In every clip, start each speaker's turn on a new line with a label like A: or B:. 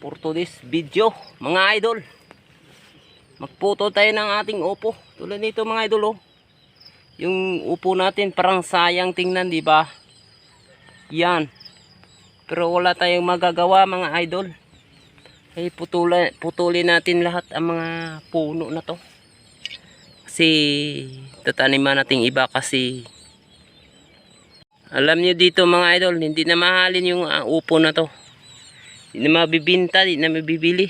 A: for today's video mga idol. Magputo tayo ng ating upo. Tulad nito mga idol oh. yung upo natin parang sayang tingnan di ba? Yan. Pero wala tayong magagawa mga idol. Ay putulin, putulin natin lahat ang mga puno na to. Kasi tataniman natin iba kasi. Alam nyo dito mga idol hindi na mahalin yung ah, upo na to hindi na mabibinta, hindi na mabibili.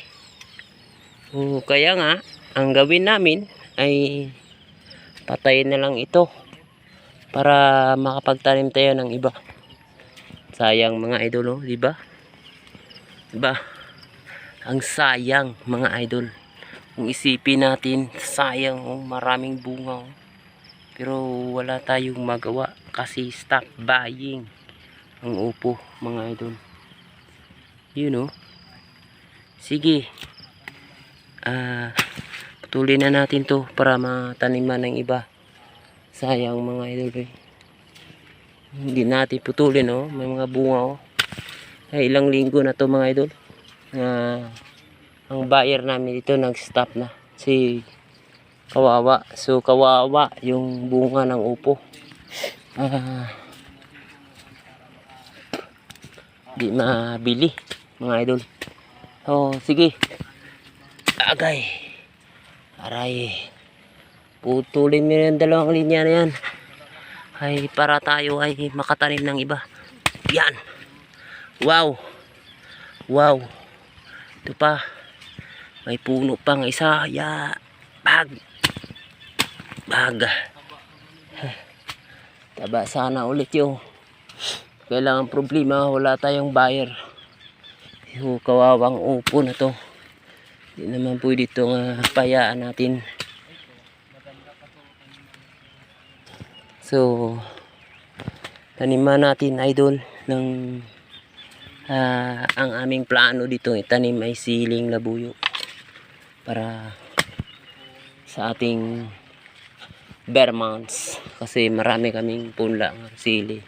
A: O, kaya nga, ang gawin namin ay patayin na lang ito para makapagtanim tayo ng iba. Sayang mga idol, oh, di ba? Di ba? Ang sayang mga idol. Kung isipin natin, sayang oh, maraming bunga. Oh. Pero wala tayong magawa kasi stop buying ang upo mga idol. Yun know. Sige. Ah, putulin na natin to para mataniman ng iba. Sayang mga idol eh. Hindi natin putulin oh. May mga bunga oh. Ay, ilang linggo na to mga idol. Na ang buyer namin dito nag-stop na. Si kawawa. So kawawa yung bunga ng upo. Ah, di mabili mga idol. Oh, sige. Agay. Aray. Putulin mo yung dalawang linya na yan. Ay, para tayo ay makatanim ng iba. Yan. Wow. Wow. Ito pa. May puno pang isa. Ya. Bag. Bag. Taba sana ulit yung kailangan problema wala tayong buyer yung kawawang upo na to. Hindi naman pwede itong uh, payaan natin. So taniman natin idol ng ah, ang aming plano dito itanim ay siling labuyo. Para sa ating bare months kasi marami kaming punla ng sili.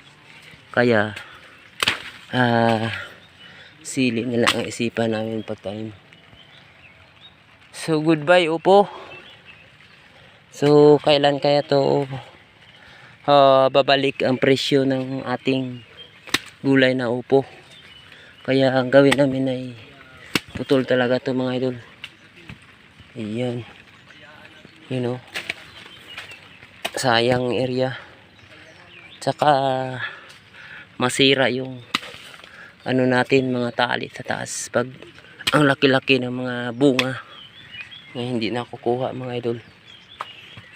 A: Kaya ah sili na lang ang isipan namin pagtanim so goodbye upo. So kailan kaya to ah, babalik ang presyo ng ating gulay na upo. Kaya ang gawin namin ay putol talaga to mga idol. Ayan. You know? Sayang area. Tsaka masira yung ano natin mga tali sa taas. Pag ang laki-laki ng mga bunga na hindi nakukuha mga idol.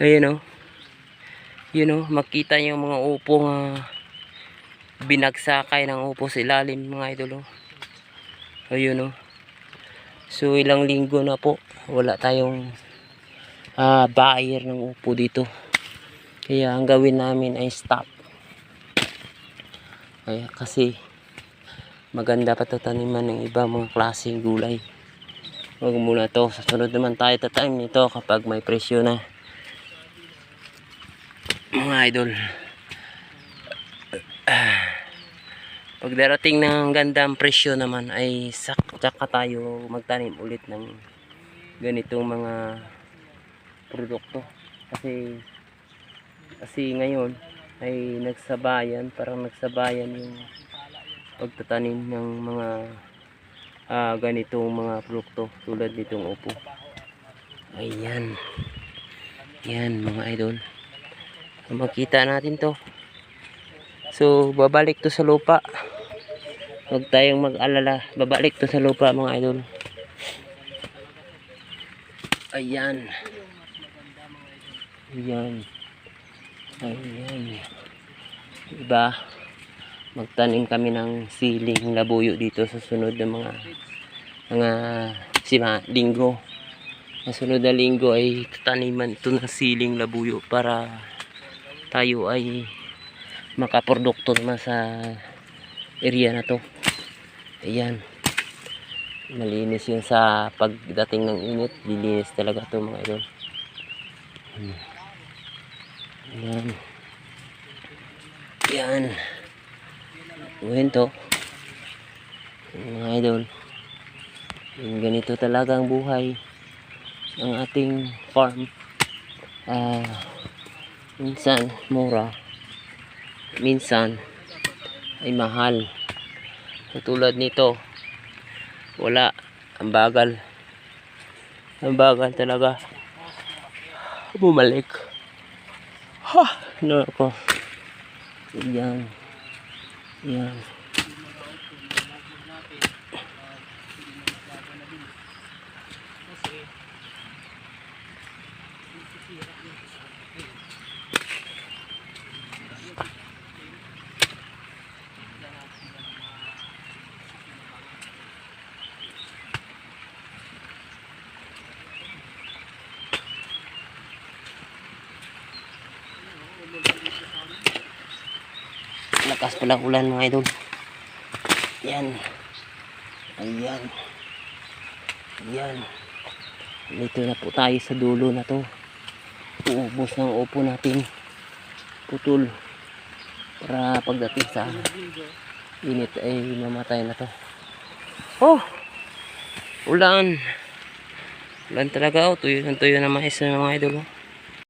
A: Ayun o yun o makita yung mga upo nga binagsakay ng upo sa ilalim mga idol o ayun o so ilang linggo na po wala tayong ah, buyer ng upo dito. Kaya ang gawin namin ay stop. Kaya kasi maganda pa to taniman ng iba mga klaseng gulay. Huwag muna to. Sa sunod naman tayo tatanim nito kapag may presyo na. Mga idol. Pag darating ng gandang presyo naman ay sak saka tayo magtanim ulit ng ganitong mga produkto. Kasi kasi ngayon ay nagsabayan parang nagsabayan yung pagtatanim ng mga ah, ganitong mga produkto tulad nitong upo. Ayan. Yan mga idol. Makita natin to. So babalik to sa lupa. Huwag tayong mag-alala. Babalik to sa lupa mga idol. Ayan. Ayan. Ayan. Diba? Magtanim kami ng siling labuyo dito sa sunod ng mga mga sima, linggo. Sa sunod na linggo ay taniman ito ng siling labuyo para tayo ay makaprodukto naman sa area na to. Ayan. Malinis yun sa pagdating ng init. Lilinis talaga to mga idol. Hmm. Yan. Uwin to. Mga idol. Yung ganito talaga ang buhay ng ating farm. Ah, minsan mura, minsan ay mahal. Katulad nito, wala, ang bagal. Ang bagal talaga. Bumalik. Ha! Ano ako? Yan. Yan. Lakas pala ulan mga idol. Yan. Ayan. Ayan. Dito na po tayo sa dulo na to. Uubos ng upo natin. Putol. Para pagdating sa init ay mamatay na to. Oh! Ulan. Ulan talaga oh. Tuyo ng tuyo na mais na mga idol. Oh.